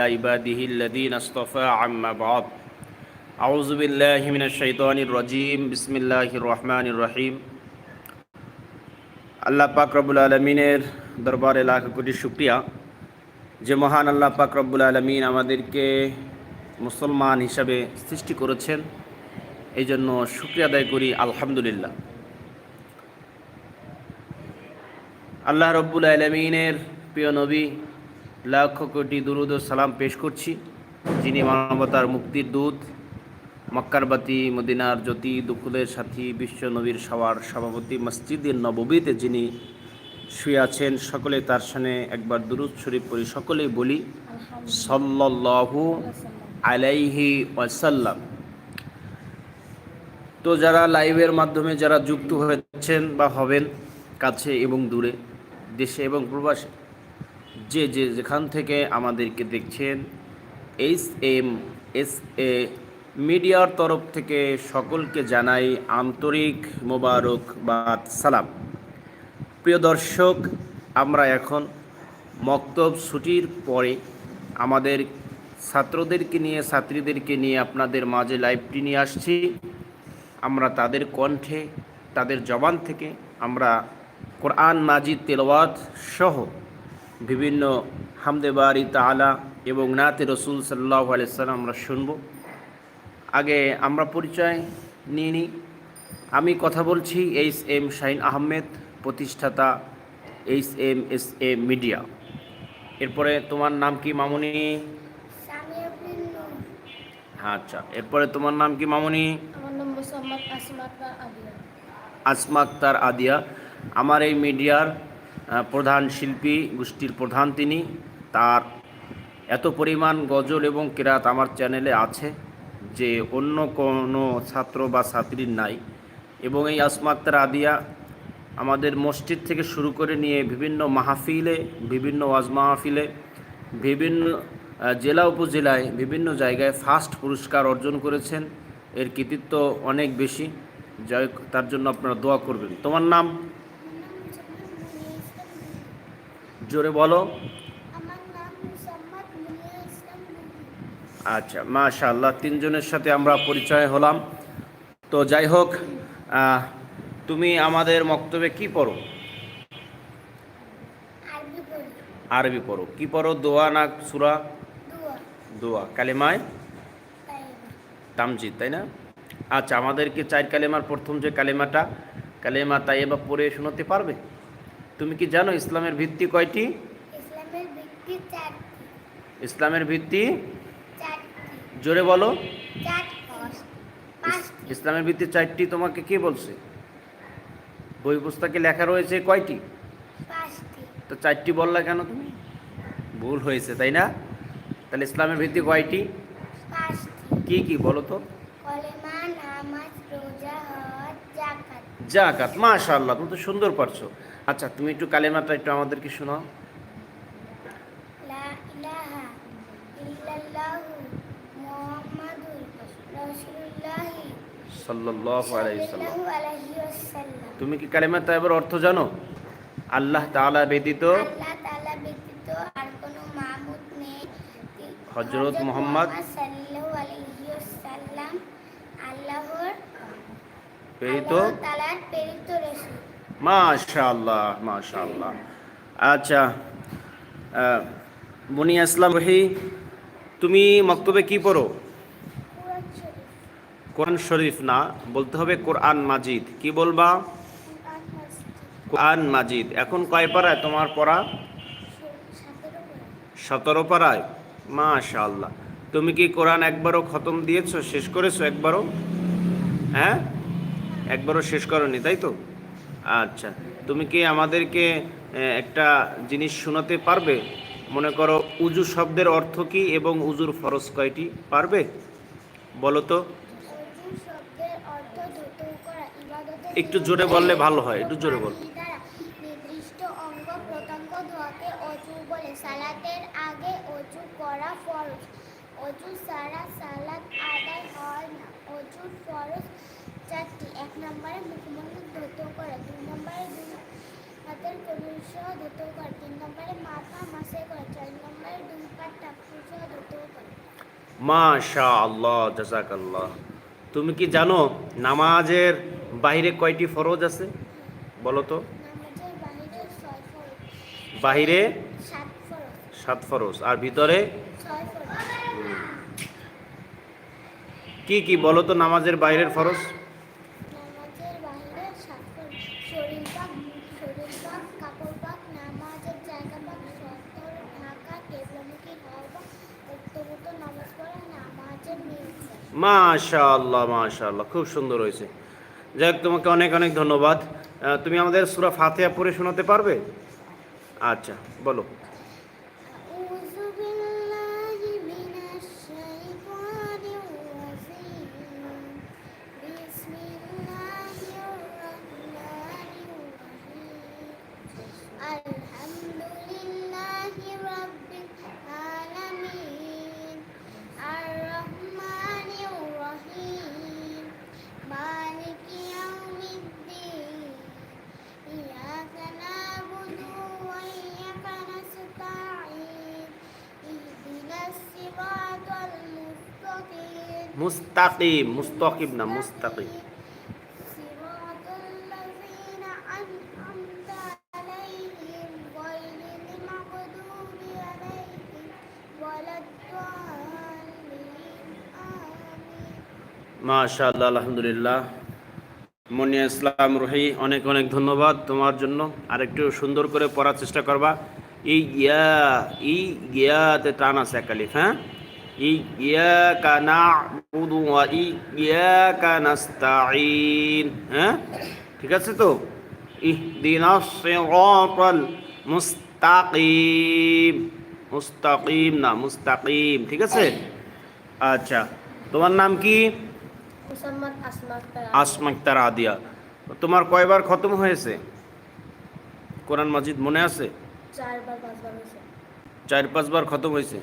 عباده الذين اصطفى عما بعد أعوذ بالله من الشيطان الرجيم بسم الله الرحمن الرحيم আল্লাহ পাক রব্বুল আলমিনের দরবারে লাখ কোটি শুক্রিয়া যে মহান আল্লাহ পাক রব্বুল আলমিন আমাদেরকে মুসলমান হিসাবে সৃষ্টি করেছেন এই জন্য শুক্রিয়া আদায় করি আলহামদুলিল্লাহ আল্লাহ রব্বুল আলমিনের প্রিয় নবী লাখ কোটি দুরুদ সালাম পেশ করছি। যিনি মানবতার মুক্তির দূত মক্কারবাতি মদিনার জ্যোতি দুকুলের সাথী, বিশ্ব নবীর সবার সভাপতি মসজিদের নববীতে যিনি শুয়ে আছেন, সকলে তার সামনে একবার দুরুদ শরীফ পড়ি। সকলেই বলি, সাল্লাল্লাহু আলাইহি ওয়াসাল্লাম। তো যারা লাইভের মাধ্যমে যারা যুক্ত হয়েছেন বা হবেন কাছে এবং দূরে, দেশে এবং প্রবাসে যে যে যেখান থেকে আমাদেরকে দেখছেন এইচ এম, এস এ মিডিয়ার তরফ থেকে সকলকে জানাই আন্তরিক মোবারক বা সালাম। প্রিয় দর্শক, আমরা এখন মক্তব ছুটির পরে আমাদের ছাত্রদেরকে নিয়ে, ছাত্রীদেরকে নিয়ে আপনাদের মাঝে লাইভটি নিয়ে আসছি। আমরা তাদের কণ্ঠে, তাদের জবান থেকে আমরা কোরআন মাজিদ তেলওয়াত সহ বিভিন্ন হামদে বাড়ি তালা এবং নাতে রসুল সাল্লাহ আলাইসাল্লাম আমরা শুনব। আগে আমরা পরিচয় নিয়ে নিই। আমি কথা বলছি এইচ এম শাহিন আহমেদ প্রতিষ্ঠাতা H M S A media. এরপরে তোমার নাম কি মামুনি? আচ্ছা এরপরে তোমার নাম কি মামুনি? নাম আদিয়া। আমার এই মিডিয়ার প্রধান শিল্পী, গোষ্ঠীর প্রধান তিনি। তার এত পরিমাণ গজল এবং কেরাত আমার চ্যানেলে আছে যে অন্য কোনো ছাত্র বা ছাত্রীর নাই। এবং এই আসমা আক্তার আদিয়া আমাদের মসজিদ থেকে শুরু করে নিয়ে বিভিন্ন মাহফিলে, বিভিন্ন ওয়াজ মাহফিলে, বিভিন্ন জেলা উপজেলায়, বিভিন্ন জায়গায় ফার্স্ট পুরস্কার অর্জন করেছেন। এর কৃতিত্ব অনেক বেশি। যাই তার জন্য আপনারা দোয়া করবেন। তোমার নাম? জোরে বলো। আচ্ছা মাশাআল্লাহ তিনজনের সাথে আমরা পরিচয় হলাম। তো যাই হোক তুমি আমাদের মক্তবে কি পড়ো? আরবি পড়ো। কি পড়ো দোয়া না সুরা? দোয়া। কালেমায়? তামজিদ তাই না? আচ্ছা আমাদেরকে চার কালেমার প্রথম যে কালেমাটা কালেমা তাইয়েবা পড়ে শোনাতে পারবে? তুমি কি জানো ইসলামের ভিত্তি কয়টি? ইসলামের ভিত্তি জোরে বলো। ইসলামের ভিত্তি চারটি তোমাকে কে বলছে? বই পুস্তকে লেখা রয়েছে কয়টি? তো চারটি বললা কেন তুমি? ভুল হয়েছে তাই না? তাহলে ইসলামের ভিত্তি কয়টি? কি কি বলো তো কলেমা নামাজ রোজা হজ জাকাত মাশাআল্লাহ তুমি তো সুন্দর পারছ। আচ্ছা তুমি একটু কালেমাটা একটু আমাদেরকে শোনাও। তুমি কি কালেমা তাইবার অর্থ জানো? আল্লাহ তাআলা ব্যতীত হযরত মুহাম্মদ সাল্লাল্লাহু আলাইহি ওয়াসাল্লাম আল্লাহর প্রেরিত মাশাআল্লাহ মাশাআল্লাহ। আচ্ছা মুনিয়া ইসলাম রহি তুমি মক্তবে কি পড়ো? কুরআন শরীফ। না বলতে হবে কোরআন মাজিদ। কি বলবা? কোরআন মাজিদ। এখন কয় পাড়ায় তোমার পড়া? সতেরো পাড়ায়? মাশাআল্লাহ। তুমি কি কোরআন একবারও খতম দিয়েছ শেষ করেছ একবারও? হ্যাঁ? একবারও শেষ করনি তাই তো? আচ্ছা তুমি কি আমাদেরকে একটা জিনিস শোনাতে পারবে? মনে করো উজু শব্দের অর্থ কি এবং উজুর ফরজ কয়টি? পারবে? বলো তো। একটু জোরে বললে ভালো হয় একটু জোরে বল। সালাতের আগে অজু করা ফরজ। অজু ছাড়া সালাত আদায় হয় না অজুর ফরজ চারটি এক নম্বরে মুখমন্ডল ধৌত করা দুই নম্বরে দুই হাতের কনুই সহ পারে তিন নম্বরে মাথা মাসে করে চার নম্বরে দুই পাট টাকু সহ ধুতেও পারে মাশা আল্লাহ জাজাকাল্লাহ। তুমি কি জানো নামাজের বাইরে কয়টি ফরজ আছে? বলো তো। বাহিরে সাত ফরজ। আর ভিতরে? কি কি বলো তো নামাজের বাইরের ফরজ নামাজের বাহিরে সাত ফরজ শরীর পাক শরীর পাক কাপড় পাক নামাজের জায়গা পাক সতর ঢাকা কেবলামুখী হওয়া বা উক্তভূত নামাজ পড়া নামাজের মাশাল্লাহ মাশাল্লাহ খুব সুন্দর হয়েছে। যাই তোমাকে অনেক অনেক ধন্যবাদ। তুমি আমাদের সুরা ফাতেহা পড়ে শোনাতে পারবে? আচ্ছা বলো। I মুস্তাকিম মুস্তাকিম না মুস্তাকিম। মাশাল্লাহ আলহামদুলিল্লাহ। মনিয়া ইসলাম রুহি, অনেক অনেক ধন্যবাদ তোমার জন্য। আরেকটু সুন্দর করে পড়ার চেষ্টা করবা। এই গিয়া, এই গিয়াতে টান আছে একালিফ হ্যাঁ? বুদু ই ইয়া কানাস্তাইন হ্যাঁ? ঠিক আছে তো? ইহদিনা সিরাতাল মুস্তাকিম। মুস্তাকিম না মুস্তাকিম। ঠিক আছে? আচ্ছা তোমার নাম কি? মুসাম্মদ আসমাত আসমাক তারা আদিয়া। তোমার কয়বার খতম হয়েছে? কোরআন মাজিদ মনে আছে? চার পাঁচবার খতম হয়েছে?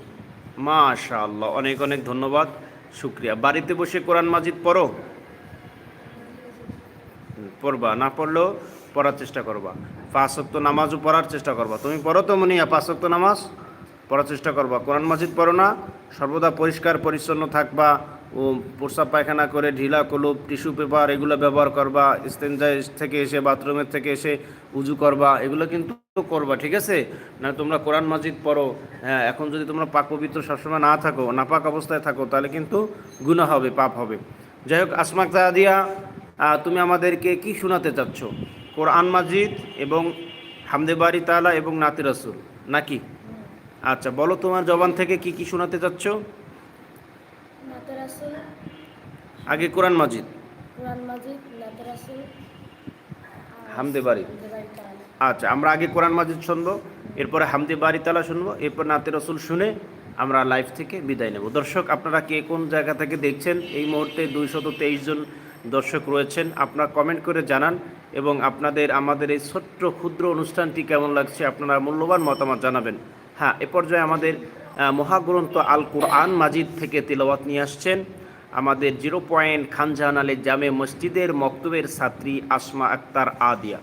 মাশা আল্লাহ অনেক অনেক ধন্যবাদ, শুক্রিয়া। বাড়িতে বসে কোরআন মাজিদ পড়ো? পড়বা, না পড়লেও পড়ার চেষ্টা করবা। পাঁচক্ত নামাজও পড়ার চেষ্টা করবা। তুমি পড়ো তো মনিয়া পাঁচক্ত নামাজ পড়ার চেষ্টা করবা। কোরআন মাজিদ পড়ো না, সর্বদা পরিষ্কার, পরিচ্ছন্ন থাকবা। ও প্রস্রাব পায়খানা করে, ঢিলা, কলুপ, টিস্যু পেপার এগুলো ব্যবহার করবা স্টেঞ্জাই থেকে এসে বাথরুমের থেকে এসে উজু করবা, এগুলো কিন্তু করবা, ঠিক আছে? না, তোমরা কোরআন মাজিদ পড়ো হ্যাঁ এখন যদি তোমরা পাক পবিত্র সবসময় না থাকো, নাপাক অবস্থায় থাকো, তাহলে কিন্তু গুণা হবে, পাপ হবে। যাই হোক, আসমাক দিয়া তুমি আমাদেরকে কি শোনাতে চাচ্ছ? কোরআন মাজিদ এবং হামদে বাড়ি তালা এবং নাতি রাসুল, নাকি? আচ্ছা বলো তোমার জবান থেকে কি কি শোনাতে চাচ্ছ? আগে কোরআন মাজিদ। কোরআন মাজিদ নাতরাসুল হামদে বাড়ি আচ্ছা আমরা আগে কোরআন মাজিদ শুনব এরপরে হামদে বাড়ি তালা শুনব এরপর নাতে রসুল শুনে আমরা লাইভ থেকে বিদায় নেব। দর্শক আপনারা কে কোন জায়গা থেকে দেখছেন এই মুহূর্তে দুইশত তেইশ জন দর্শক রয়েছেন আপনারা কমেন্ট করে জানান এবং আপনাদের আমাদের এই ছোট্ট ক্ষুদ্র অনুষ্ঠানটি কেমন লাগছে আপনারা মূল্যবান মতামত জানাবেন। হ্যাঁ এ পর্যায়ে আমাদের মহাগ্রন্থ আল কোরআন মাজিদ থেকে তিলওয়াত নিয়ে আসছেন আমাদের জিরো পয়েন্ট খানজাহান আলী জামে মসজিদের মক্তবের ছাত্রী আসমা আক্তার আদিয়া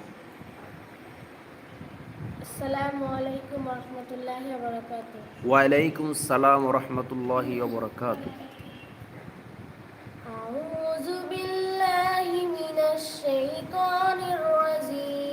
আসসালামু আলাইকুম রহমতুল্লাহি বারাকাতু ওয়ালাইকুম সালাম রহমতুল্লাহ বরকাত أعوذ بالله من الشيطان الرجيم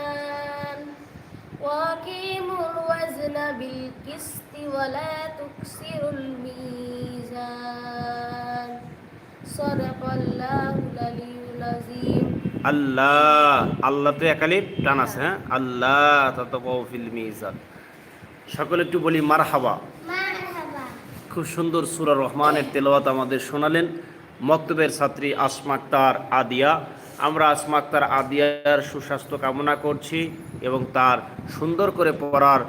وأقيموا الوزن بالقسط ولا تكسروا الميزان صدق الله العلي العظيم আল্লাহ আল্লাহ তো একালিপ টান আছে হ্যাঁ আল্লাহ ততফিল মিজান সকলে একটু বলি মারহাবা মারহাবা খুব সুন্দর সুরা রহমানের তেলাওয়াত আমাদের শোনালেন মক্তবের ছাত্রী আসমা আক্তার আদিয়া আমরা আসমা আক্তার আদিয়ার সুস্বাস্থ্য কামনা করছি এবং তার সুন্দর করে পড়ার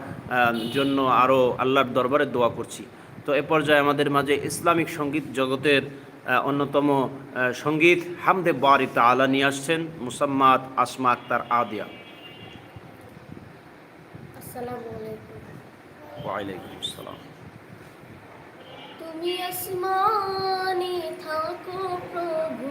জন্য আরও আল্লাহর দরবারে দোয়া করছি। তো এ পর্যায়ে আমাদের মাঝে ইসলামিক সংগীত জগতের অন্যতম সংগীত হামদে বারি তালা নিয়ে আসছেন মুসাম্মাদ আসমা আক্তার আদিয়া। তুমি আসমানে থাকো প্রভু।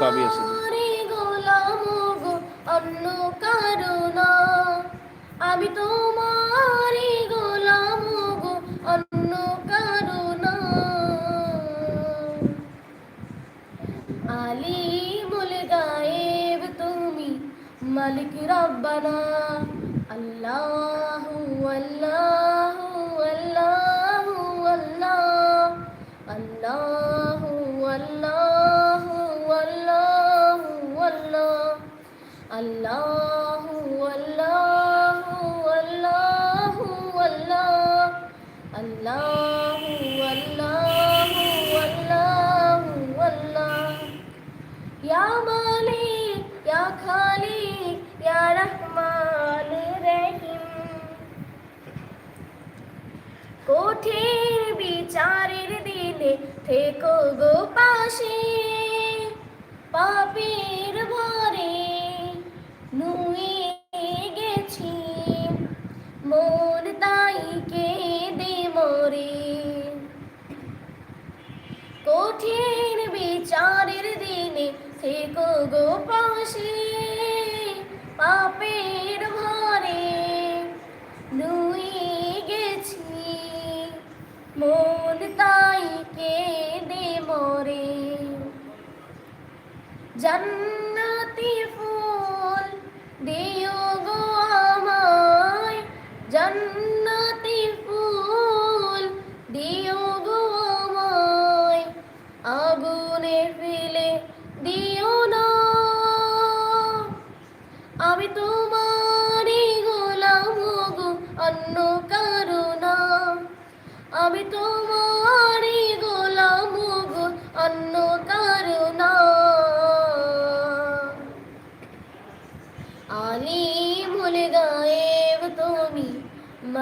চাবি আছে। অন্য কারণ আমি তোমারে গোলাম গো, অন্য কারণ আলিমুল গায়েব তুমি, মালিক রব্বানা। আল্লাহু আল্লাহু। আল্লাহু আল্লাহু আল্লাহু আল্লাহ, আল্লাহু আল্লাহু আল্লাহু আল্লাহ। ইয়া মালিক, ইয়া খালিক, ইয়া রহমান রহিম। কঠিন বিচারের দিনে থেকো গো পাশে, পাপের ভরে নুয়ে গেছি, মন তাই কেঁদে মরে। কঠিন বিচারের দিনে থেকো গো পাশে, পাপের ভরে। নুয়ে গেছি, মন তাই কেঁদে মরে। জান্নাতি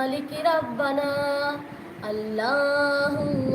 মালিক রব্বানা আল্লাহু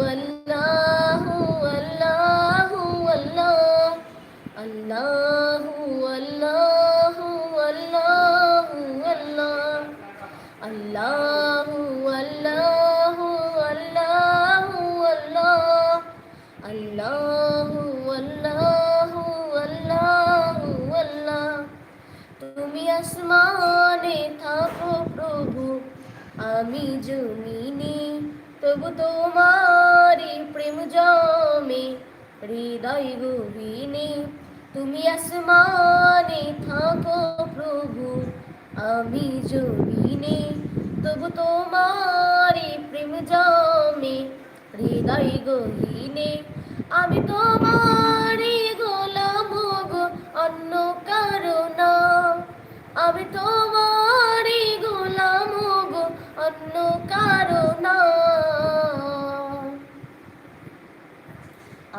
তবু তোমারি প্রেম জমে, হৃদয় গভীনে তুমি আসমানে থাকো প্রভু, আমি জমিনে। তবু তোমারি প্রেম জমে, হৃদয় গহীনে আমি তোমারি গোলাম গো, অন্য কারণ আমি তোমারি গোলাম গো, অন্য কারণ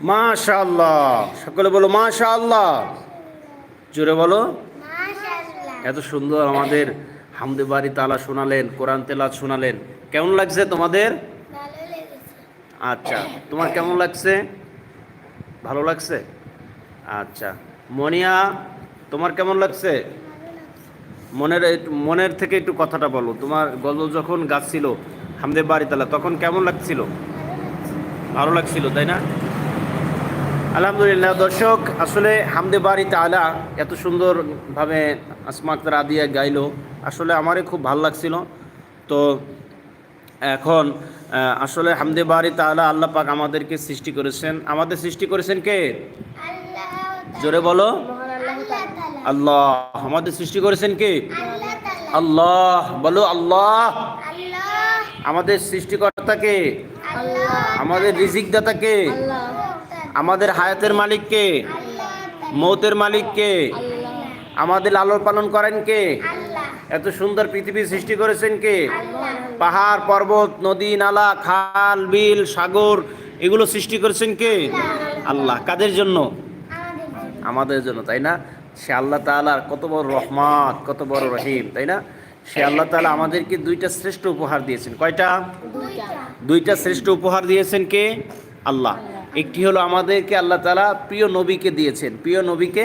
মাশাআল্লাহ। সকলে বলো মাশাআল্লাহ। জোরে বলো। এত সুন্দর আমাদের হামদে বাড়ি তালা শোনালেন কোরআন তেলাত শোনালেন। কেমন লাগছে তোমাদের? আচ্ছা তোমার কেমন লাগছে? ভালো লাগছে? আচ্ছা মনিয়া তোমার কেমন লাগছে? মনের মনের থেকে একটু কথাটা বলো। তোমার গজল যখন গাচ্ছিল হামদে বাড়ি তালা তখন কেমন লাগছিল? ভালো লাগছে ভালো লাগছিল তাই না? আলহামদুলিল্লাহ দর্শক আসলে হামদে বাড়ি তালা এত সুন্দরভাবে আসমাক্তার আদিয়া গাইলো। আসলে আমারই খুব ভালো লাগছিল। তো এখন আসলে হামদে বাড়ি তালা আল্লাহ পাক আমাদেরকে সৃষ্টি করেছেন। আমাদের সৃষ্টি করেছেন কে? জোরে বলো। আল্লাহ আমাদের সৃষ্টি করেছেন কে? আল্লাহ বলো আল্লাহ। আমাদের সৃষ্টিকর্তাকে আমাদের রিজিক দাতাকে আল্লাহ। আমাদের হায়াতের মালিককে মৌতের মালিককে আল্লাহ আমাদের লালন পালন করেন কে? এত সুন্দর পৃথিবী সৃষ্টি করেছেন কে? পাহাড় পর্বত নদী নালা খাল বিল সাগর এগুলো সৃষ্টি করেছেন কে? আল্লাহ। কাদের জন্য? আমাদের জন্য তাই না? সে আল্লাহ তাআলার কত বড় রহমত কত বড় রহিম তাই না? সে আল্লাহ তাআলা আমাদেরকে দুইটা শ্রেষ্ঠ উপহার দিয়েছেন। কয়টা? দুইটা শ্রেষ্ঠ উপহার দিয়েছেন কে? আল্লাহ। একটি হলো আমাদেরকে আল্লাহ তাআলা প্রিয় নবীকে দিয়েছেন। প্রিয় নবীকে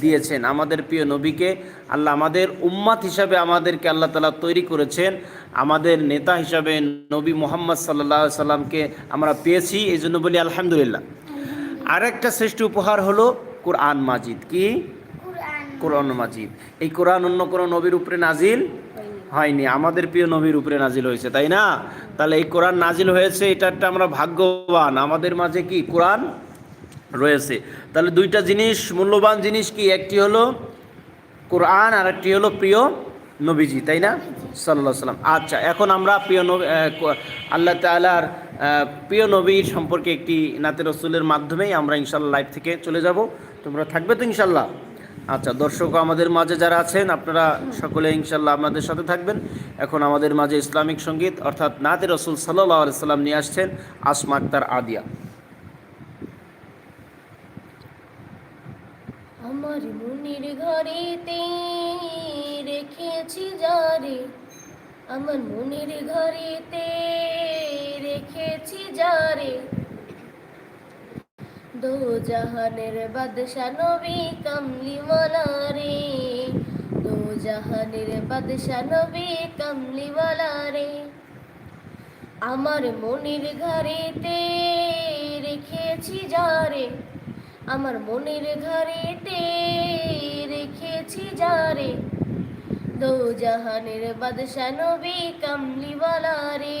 দিয়েছেন। আমাদের প্রিয় নবীকে আল্লাহ আমাদের উম্মাত হিসাবে আমাদেরকে আল্লাহ তাআলা তৈরি করেছেন। আমাদের নেতা হিসাবে নবী মোহাম্মদ সাল্লাহ সাল্লামকে আমরা পেয়েছি। এই জন্য বলি আলহামদুলিল্লাহ। আরেকটা শ্রেষ্ঠ উপহার হলো কোরআন মাজিদ। কি? কোরআন। মাজিদ। এই কোরআন অন্য কোনো নবীর উপরে নাজিল হয়নি, আমাদের প্রিয় নবীর উপরে নাজিল হয়েছে, তাই না? তাহলে এই কোরআন নাজিল হয়েছে, এটা একটা আমরা ভাগ্যবান। আমাদের মাঝে কি কোরআন রয়েছে? তাহলে দুইটা জিনিস, মূল্যবান জিনিস কি? একটি হলো কোরআন আর একটি হলো প্রিয় নবীজি, তাই না? সাল্লাহ সাল্লাম আচ্ছা এখন আমরা প্রিয় নবী আল্লাহ তালার প্রিয় নবীর সম্পর্কে একটি নাতে রসুলের মাধ্যমেই আমরা ইনশাল্লাহ লাইভ থেকে চলে যাব। তোমরা থাকবে তো ইনশাল্লাহ আচ্ছা দর্শক, আমাদের মাঝে যারা আছেন, আপনারা সকলে ইনশাল্লাহ আমাদের সাথে থাকবেন। এখন আমাদের মাঝে ইসলামিক সংগীত, অর্থাৎ নাতে রসুল সাল্লাহ সাল্লাম নিয়ে আসছেন আসমা আক্তার আদিয়া। আমার মনির ঘরেতে রেখেছি যারে, আমার মনির ঘরেতে রেখেছি যারে। দো জাহানের বাদশা নবী কামলিওয়ালা রে দো জাহানের বাদশা নবী কামলিওয়ালা রে আমার মনির ঘরেতে রেখেছি যারে। আমার মনের ঘরেতে রেখেছি যারে। দো জাহানের বাদশা নবী কামলিওয়ালা রে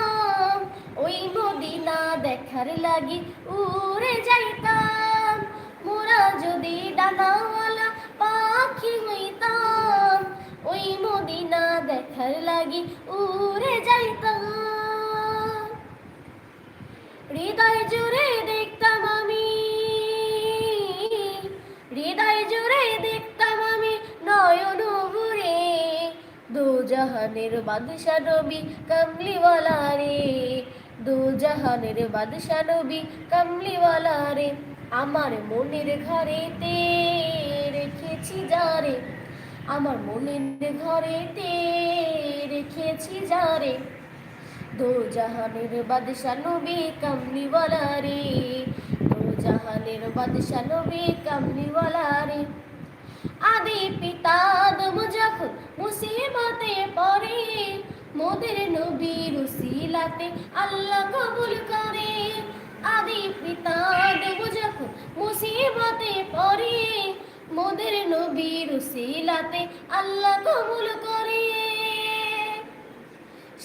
ওই মদিনা দেখার লাগি উড়ে যাইতাম। মোরা যদি ডানাওয়ালা পাখি হইতাম, ওই মদিনা দেখার লাগি উড়ে যাইতাম। হৃদয় জুড়ে দেখতাম আমি, হৃদয় জুড়ে দেখতাম আমি নয়ন ভরে। দু জাহানের বাদশা নবী কামলিওয়ালা রে দু জাহানের বাদশা নবী কামলিওয়ালা রে আমার মনের ঘরেতে রেখেছি যারে আমার মনের ঘরেতে রেখেছি যারে দো জাহানের বাদশা নবী কামলিওয়ালা রে দো জাহানের বাদশা নবী কামলিওয়ালা রে আদি পিতা আদম মুসিবতে পড়ে মোদের নবীর উসিলাতে আল্লাহ কবুল করে। আদি পিতা আদম যখন মুসিবতে পড়ে, মোদের নবীর উসিলাতে আল্লাহ কবুল করে।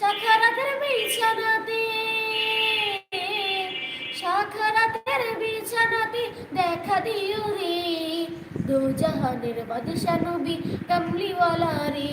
সাখারাতের বিছানাতে সাখারাতের বিছানাতে দেখা দিও রে। দু জাহানের বাদশা নবী কমলিওয়ালা রে।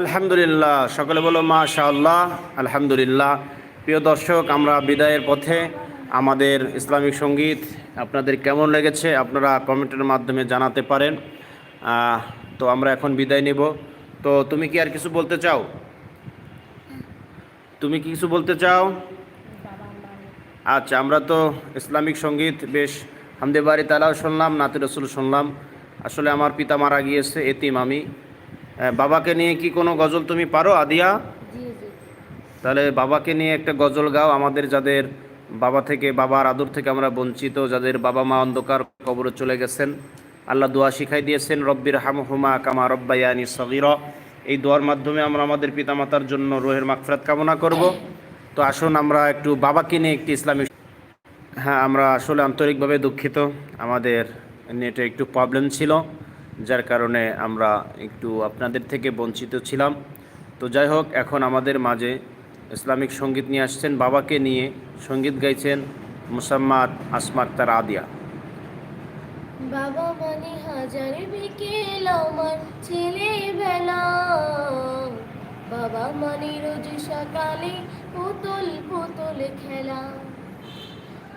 আলহামদুলিল্লাহ। সকলে বলো মাশা আল্লাহ আলহামদুলিল্লাহ। প্রিয় দর্শক, আমরা বিদায়ের পথে আমাদের ইসলামিক সংগীত আপনাদের কেমন লেগেছে আপনারা কমেন্টের মাধ্যমে জানাতে পারেন। তো আমরা এখন বিদায় নেব। তো তুমি কি আর কিছু বলতে চাও? তুমি কি কিছু বলতে চাও? আচ্ছা আমরা তো ইসলামিক সংগীত বেশ হামদে বাড়ি তালাও শুনলাম, নাতি রসুল শুনলাম। আসলে আমার পিতা মারা গিয়েছে, এতিম আমি। বাবাকে নিয়ে কি কোনো গজল তুমি পারো আদিয়া? তাহলে বাবাকে নিয়ে একটা গজল গাও আমাদের যাদের বাবা থেকে বাবার আদর থেকে আমরা বঞ্চিত যাদের বাবা মা অন্ধকার কবরে চলে গেছেন। আল্লাহ দোয়া শিখাই দিয়েছেন রব্বির হামহুমা কামা রব্বায়ানি সগির। এই দোয়ার মাধ্যমে আমরা আমাদের পিতামাতার জন্য রোহের মাকফরাত কামনা করব। তো আসুন আমরা একটু বাবাকে নিয়ে একটি ইসলামিক হ্যাঁ আমরা আসলে আন্তরিকভাবে দুঃখিত। আমাদের নেটে একটু প্রবলেম ছিল। যার কারণে আমরা একটু আপনাদের থেকে বঞ্চিত ছিলাম। তো যাই হোক, এখন আমাদের মাঝে ইসলামিক সংগীত নিয়ে আসছেন বাবাকে নিয়ে। সংগীত গাইছেন মুসাম্মাদ আসমাক তার আদিয়া। বাবা মানে হাজার বিকেল আমার ছেলেবেলা। বাবা মানে রোজ সকালে পুতুল পুতুল খেলা।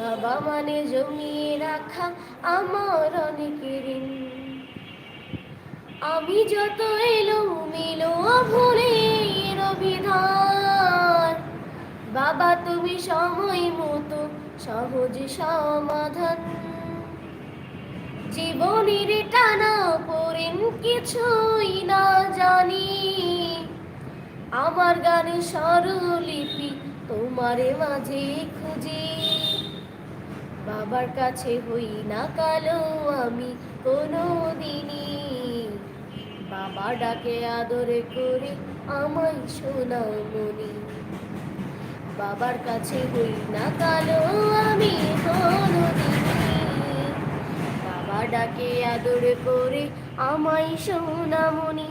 বাবা মানে জমিয়ে রাখা আমার অনেক ঋণ। আমি যত এলো মিলো ভুলে রবিধান বাবা তুমি সময় মতো সহজ সমাধান। জীবনের টানা পড়েন কিছুই না জানি, আমার গানে স্বরলিপি তোমারে মাঝে বাবার কাছে হই না কালো আমি কোনো দিনই বাবা ডাকে আদরে করে, আমায় শোনাও মনি। বাবার কাছে হই না কালো আমি কোনো দিনই বাবা ডাকে আদরে করে, আমায় সোনামণি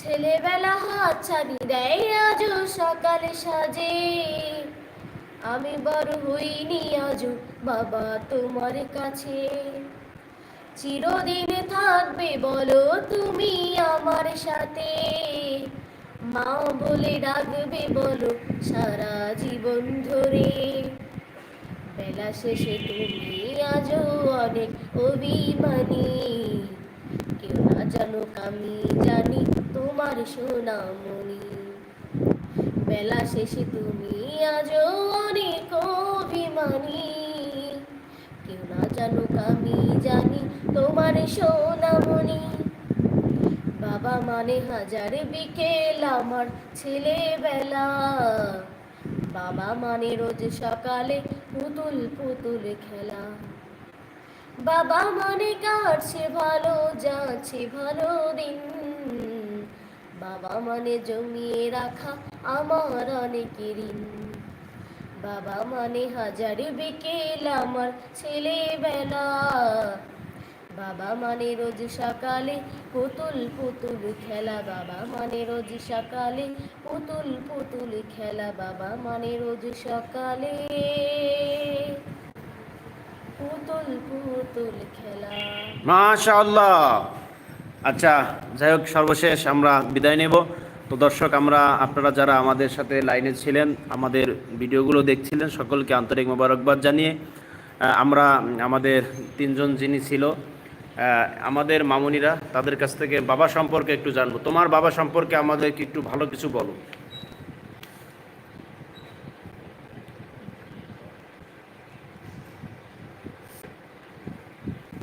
ছেলেবেলা হাত দেয় আজও সকালে সাজে। আমি বড় হইনি আজও, বাবা তোমার কাছে। চিরদিন থাকবে বলো তুমি আমার সাথে। মা বলে ডাকবে বলো সারা জীবন ধরে। বেলা শেষে তুমি আজও অনেক অভিমানী। কেউ জানুক আমি জানি তোমার সোনামণি। বেলা শেষে তুমি আজও অনেক অভিমানী। কেউ না জানুক আমি জানি তোমার সোনামণি। বাবা মানে হাজার বিকেল আমার ছেলেবেলা। বাবা মানে রোজ সকালে পুতুল পুতুল খেলা। বাবা মানে কাটছে ভালো, যাচ্ছে ভালো দিন। বাবা মানে জমিয়ে রাখা, আমার অনেক ঋণ বাবা মানে হাজার বিকেল আমার ছেলেবেলা। বাবা মানে রোজ সকালে পুতুল পুতুল খেলা। বাবা মানে রোজ সকালে পুতুল পুতুল খেলা। বাবা মানে রোজ সকালে পুতুল পুতুল খেলা। মাশাআল্লাহ। আচ্ছা যাই হোক, সর্বশেষ আমরা বিদায় নেব। তো দর্শক, আমরা, আপনারা যারা আমাদের সাথে লাইনে ছিলেন, আমাদের ভিডিওগুলো দেখছিলেন, সকলকে আন্তরিক মোবারকবাদ জানিয়ে আমরা, আমাদের তিনজন যিনি ছিল আমাদের মামুনিরা, তাদের কাছ থেকে বাবা সম্পর্কে একটু জানব। তোমার বাবা সম্পর্কে আমাদেরকে একটু ভালো কিছু বলো।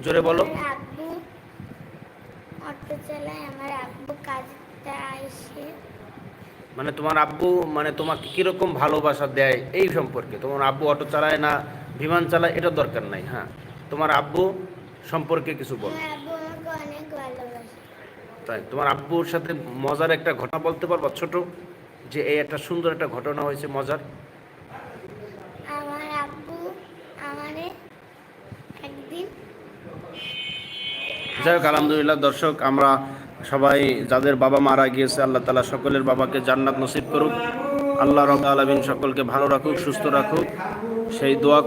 জোরে বলো। আমার আব্বু কাজটা আসে মানে তোমার আব্বু মানে তোমাকে কীরকম ভালোবাসা দেয় এই সম্পর্কে? তোমার আব্বু অটো চালায় না বিমান চালায় এটা দরকার নাই হ্যাঁ? তোমার আব্বু সম্পর্কে কিছু বলো। তাই তোমার আব্বুর সাথে মজার একটা ঘটনা বলতে পারবা ছোট? যে এই একটা সুন্দর একটা ঘটনা হয়েছে মজার। আমার আব্বু আমারে একদিন যাই হোক আলহামদুলিল্লাহ দর্শক আমরা সবাই যাদের বাবা মারা গিয়েছে, আল্লাহ তালা সকলের বাবাকে জান্নাত নসিব করুক। আল্লাহ রব আলমিন সকলকে ভালো রাখুক, সুস্থ রাখুক। সেই দোয়া